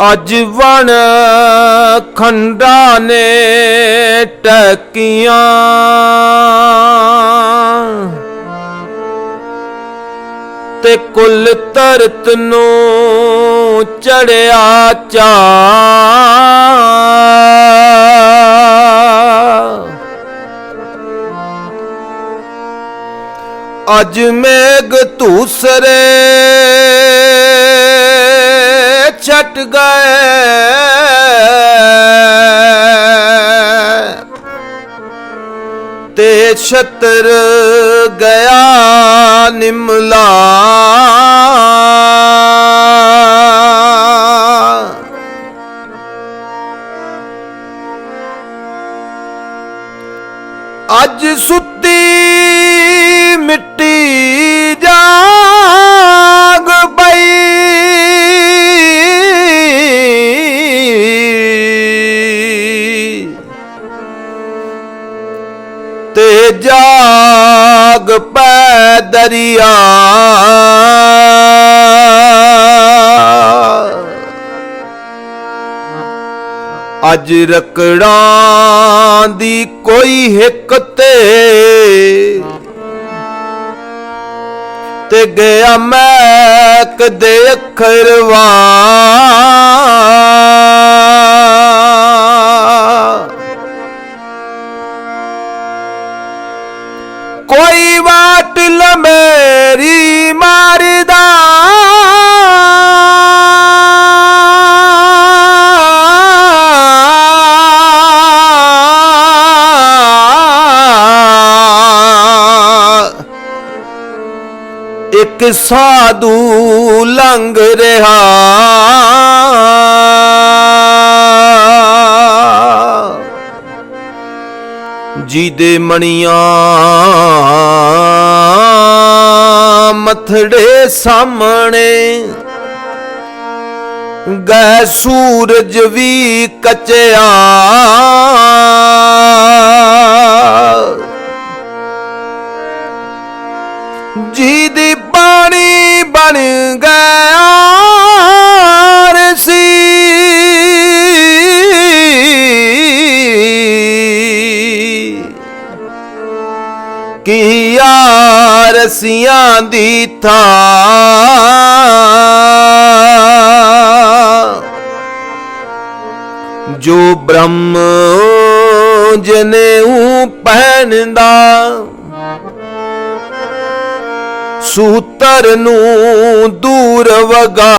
ਅਜ ਵਣ ਖੰਡਾ ਨੇ ਟਕੀਆਂ। ਤੇ ਕੁੱਲ ਤਰਤ ਨੂੰ ਚੜਿਆ ਚਾ ਅਜ ਮੇਘ ਧੂਸਰੇ ਛਟ ਗਏ। ਤੇ ਛਤਰ ਗਿਆ ਨਿਮਲਾ। ਅੱਜ ਸੁੱਤੀ ਜਾਗ ਪੈ ਦਰਿਆ। ਅੱਜ ਰਕੜਾਂ ਦੀ ਕੋਈ ਹਿੱਕ ਤੇ ਤੇ ਗਿਆ ਮੈਂ ਕਦੇ ਅਖਰਵਾ ਕੋਈ ਬਾਟ ਲਮੇਰੀ ਮਾਰਦਾ। ਇੱਕ ਸਾਧੂ ਲੰਘ ਰਿਹਾ। ਜਿਹਦੇ ਮਣੀਆਂ ਮਥੜੇ ਸਾਹਮਣੇ ਗੈ ਸੂਰਜ ਵੀ ਕਚਿਆ। ਜੀ ਦੀ ਬਾਣੀ ਬਣ ਗਿਆ ਕੀ ਯਾਰਸੀਆਂ ਦੀ ਥਾਂ? ਜੋ ਬ੍ਰਹਮ ਜਨੇ ਜਨੇਊ ਪਹਿਨਦਾ ਸੂਤਰ ਨੂੰ ਦੂਰ ਵਗਾ